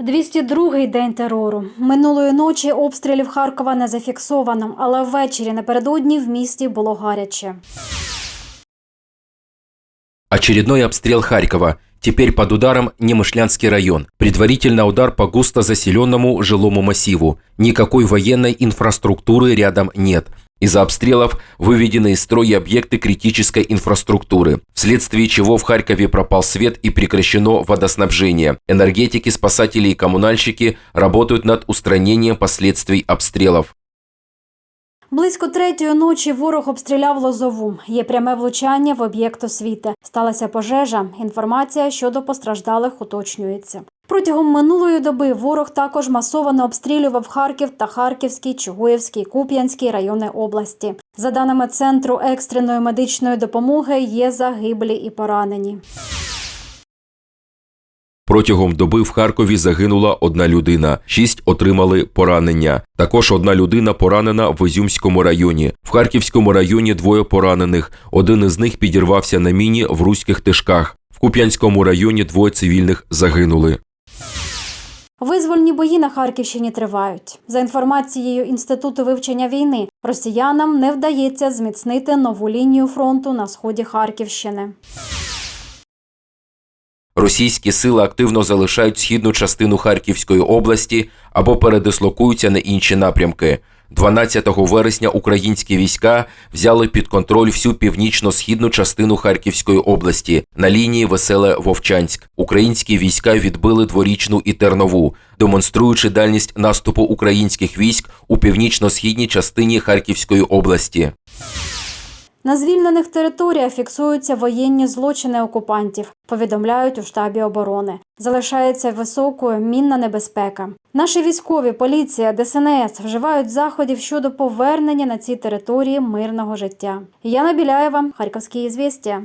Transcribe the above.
202-й день терору. Минулої ночі обстрілів Харкова не зафіксовано, але ввечері напередодні в місті було гаряче. Очередной обстрел Харькова. Теперь под ударом Немышлянский район. Предварительно удар по густо заселенному жилому массиву. Никакой военной инфраструктуры рядом нет. Из-за обстрелов выведены из строя объекты критической инфраструктуры, вследствие чего в Харькове пропал свет и прекращено водоснабжение. Энергетики, спасатели и коммунальщики работают над устранением последствий обстрелов. Близько третьої ночі ворог обстріляв Лозову. Є пряме влучання в об'єкт освіти. Сталася пожежа. Інформація щодо постраждалих уточнюється. Протягом минулої доби ворог також масово обстрілював Харків та Харківський, Чугуївський, Куп'янський райони області. За даними Центру екстреної медичної допомоги, є загиблі і поранені. Протягом доби в Харкові загинула одна людина, шість отримали поранення. Також одна людина поранена в Ізюмському районі. В Харківському районі двоє поранених. Один із них підірвався на міні в Руських Тишках. В Куп'янському районі двоє цивільних загинули. Визвольні бої на Харківщині тривають. За інформацією Інституту вивчення війни, росіянам не вдається зміцнити нову лінію фронту на сході Харківщини. Російські сили активно залишають східну частину Харківської області або передислокуються на інші напрямки. 12 вересня українські війська взяли під контроль всю північно-східну частину Харківської області на лінії Веселе Вовчанськ. Українські війська відбили дворічну і тернову, демонструючи дальність наступу українських військ у північно-східній частині Харківської області. На звільнених територіях фіксуються воєнні злочини окупантів, повідомляють у штабі оборони. Залишається високою мінна небезпека. Наші військові, поліція, ДСНС вживають заходів щодо повернення на ці території мирного життя. Яна Біляєва, Харківські ізвістія.